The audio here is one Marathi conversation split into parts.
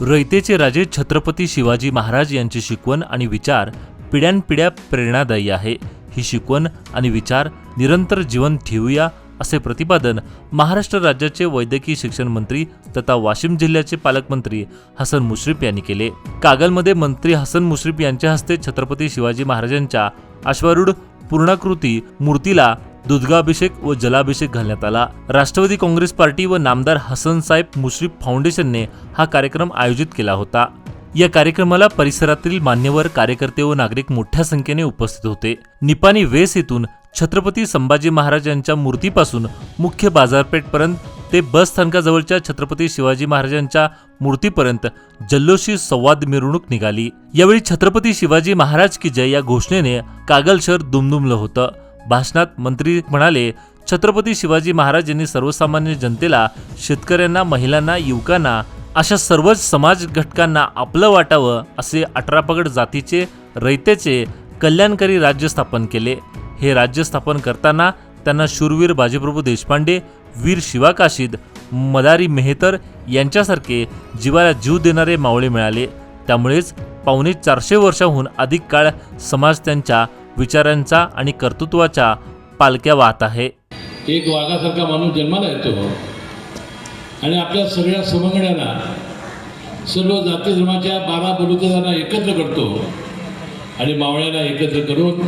रयतेचे राजे छत्रपती शिवाजी महाराज यांची शिकवण आणि विचार पिढ्यानपिढ्या प्रेरणादायी आहे. ही शिकवण आणि विचार निरंतर जीवन ठेवूया असे प्रतिपादन महाराष्ट्र राज्याचे वैद्यकीय शिक्षण मंत्री तथा वाशिम जिल्ह्याचे पालकमंत्री हसन मुश्रीफ यांनी केले. कागलमध्ये मंत्री हसन मुश्रीफ यांच्या हस्ते छत्रपती शिवाजी महाराजांच्या अश्वारूढ पूर्णाकृती मूर्तीला दुधगाभिषेक व जलाभिषेक घालण्यात आला. राष्ट्रवादी काँग्रेस पार्टी व नामदार हसन साहेब मुश्रीफ फाउंडेशनने हा कार्यक्रम आयोजित केला होता. या कार्यक्रमाला परिसरातील मान्यवर कार्यकर्ते व नागरिक मोठ्या संख्येने उपस्थित होते. निपाणी वेस येथून छत्रपती संभाजी महाराज यांच्या मूर्तीपासून मुख्य बाजारपेठपर्यंत ते बस स्थानकाजवळच्या छत्रपती शिवाजी महाराजांच्या मूर्तीपर्यंत जल्लोषी संवाद मिरवणूक निघाली. यावेळी छत्रपती शिवाजी महाराज की जय या घोषणेने कागल शहर दुमदुमलं होतं. भाषणात मंत्री म्हणाले छत्रपती शिवाजी महाराज यांनी सर्वसामान्य जनतेला शेतकऱ्यांना महिलांना युवकांना अशा सर्वच समाज घटकांना आपलं वाटावं असे अठरापगड जातीचे रयतेचे कल्याणकारी राज्य स्थापन केले. हे राज्य स्थापन करताना त्यांना शूरवीर बाजीप्रभू देशपांडे वीर शिवा काशीद मदारी मेहतर यांच्यासारखे जीवाला जीव देणारे मावळे मिळाले. त्यामुळेच पावणे चारशे वर्षाहून अधिक काळ समाज त्यांच्या विचारांचा आणि कर्तृत्वाच्या पालक्या वाहत आहे. एक वाघासारखा माणूस जन्माला येतो आणि आपल्या सगळ्या समंगड्यांना सर्व जाती धर्माच्या बारा बलुतेदारांना एकत्र करतो आणि मावळ्याला एकत्र करून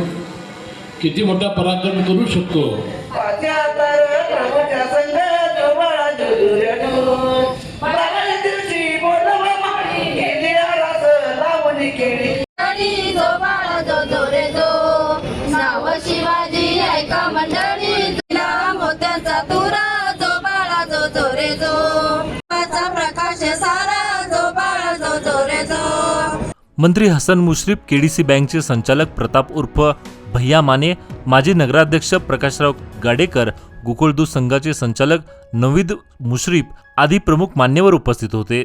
किती मोठा पराक्रम करू शकतो? केली. मंडळी जो बाळा जो जो रे जो नाव शिवाजी मंत्री हसन मुश्रीफ केडीसी बँकचे संचालक प्रताप उर्फ भैया माने माजी नगराध्यक्ष प्रकाशराव गाडेकर गोकुळदूत संघाचे संचालक नवीद मुश्रीफ आदी प्रमुख मान्यवर उपस्थित होते.